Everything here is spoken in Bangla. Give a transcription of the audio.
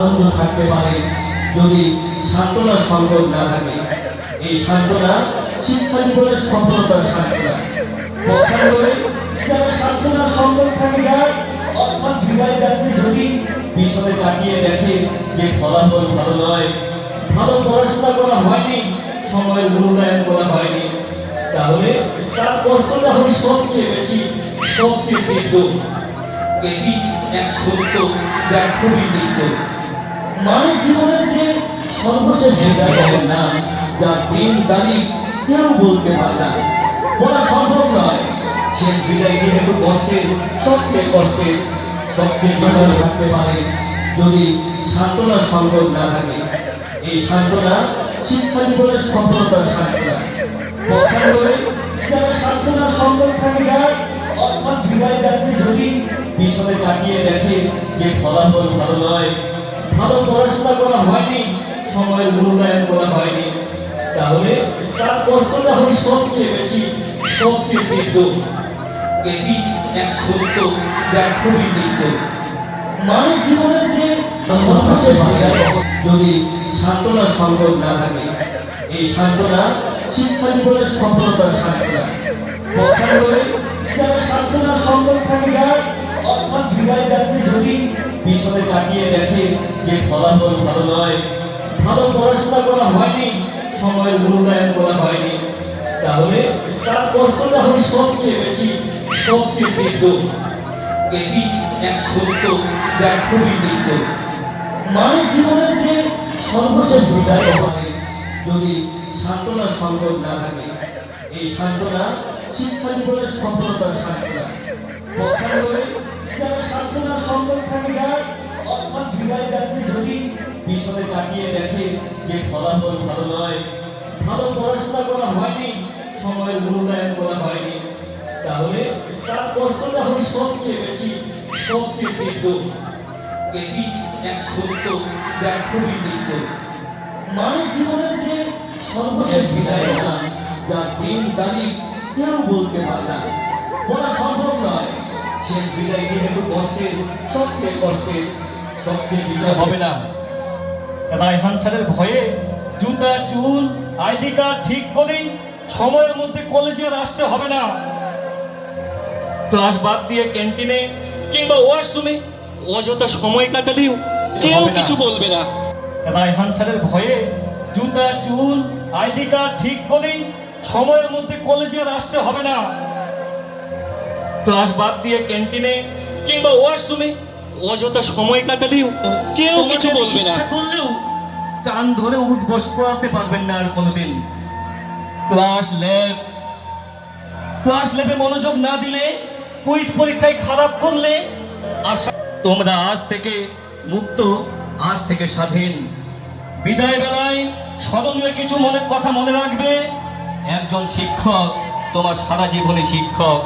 থাকতে পারে যদি সান্ত্বনার সংকট না থাকে। এই সান্ত্বনা শিক্ষা জীবনের সফলতার সান্ত্বনা। ভালো নয়, ভালো করা হয়নি তাহলে তার কষ্টটা হবে সবচেয়ে বেশি, সবচেয়ে তীব্র এটি এক সত্য যা খুবই তীব্র মানব জীবনের যে সর্বশেষ বিদায়ের নাম, যা দিন তারিখ কেউ বলতে পারে না। বলা সম্ভব নয়, শেষ বিদায় যেহেতু কষ্টের, সবচেয়ে কষ্টের, সবচেয়ে বেদনা থাকতে পারে যদি সান্ত্বনার সংকট না থাকে। এই সান্ত্বনা শিক্ষা জীবনের সফলতার সান্ত্বনা। পক্ষান্তরে যারা সান্ত্বনার সংকট থাকে যায় অর্থাৎ বিদায় যাত্রী যদি পিছনে তাকিয়ে দেখে যে ফলাফল ভালো নয় ভালো পড়াশোনা করা হয়নি, সময়ের মূল্যায়ন করা হয়নি। তাহলে তার কষ্টটা হবে সবচেয়ে বেশি, সবচেয়ে তীব্র এটি এক সত্য যা খুবই তীব্র মানব জীবনের যে সর্বশেষ যদি সান্ত্বনার সংকট না থাকে, এই সান্ত্বনা শিক্ষা জীবনের সফলতার সান্ত্বনা। দেখে যে ফলাফল ভালো নয়, ভালো পড়াশোনা করা হয়নি, সময়ের মূল্যায়ন করা হয়নি। তাহলে তার কষ্টটা হবে সবচেয়ে বেশি, সবচেয়ে তীব্র এটি এক সত্য যা খুবই তীব্র মানব জীবনের যে সর্বশেষ বিদায় হয় যদি সান্ত্বনার সংকট না থাকে, এই সান্ত্বনা শিক্ষা জীবনের সফলতার সান্ত্বনা। তাকিয়ে দেখে যে ফলাফল ভালো নয়। ভালো পড়াশোনা করা হয়নি, সময়ের মূল্যায়ন করা হয়নি। তাহলে তার কষ্টটা হবে সবচেয়ে বেশি, সবচেয়ে তীব্র এটি এক সত্য যা খুবই তীব্র মানব জীবনের যে সর্বশেষ বিদায় নাম যা দিন তারিখ কেউ বলতে পারে না। বলা সম্ভব নয়, শেষ বিদায় যেহেতু কষ্টের, সবচেয়ে কষ্টের, সবচেয়ে বিদায় হবে না। রায়হান স্যারের ভয়ে জুতা চুল আইডি কার্ড ঠিক করেই সময়ের মধ্যে কলেজে আসতে হবে না। ক্লাস বাদ দিয়ে ক্যান্টিনে কিংবা ওয়াশরুমে অযথা সময় কাটালেও কেউ কিছু বলবে না। রায়হান স্যারের ভয়ে জুতা চুল আইডি কার্ড ঠিক করেই সময়ের মধ্যে কলেজে আসতে হবে না। ক্লাস বাদ দিয়ে ক্যান্টিনে কিংবা ওয়াশরুমে অযথা সময় কাটালেও কেউ কিছু বলবে না। করলেও কান ধরে উঠবস করাতে পারবেন না আর কোনোদিন। ক্লাস ল্যাব ক্লাস ল্যাবে মনোযোগ না দিলে কুইজ পরীক্ষায় খারাপ করলে আশা তোমরা আজ থেকে মুক্ত আজ থেকে স্বাধীন। বিদায় বেলায় স্মরণীয় কিছু মনে কথা মনে রাখবে। একজন শিক্ষক তোমার সারা জীবনে শিক্ষক।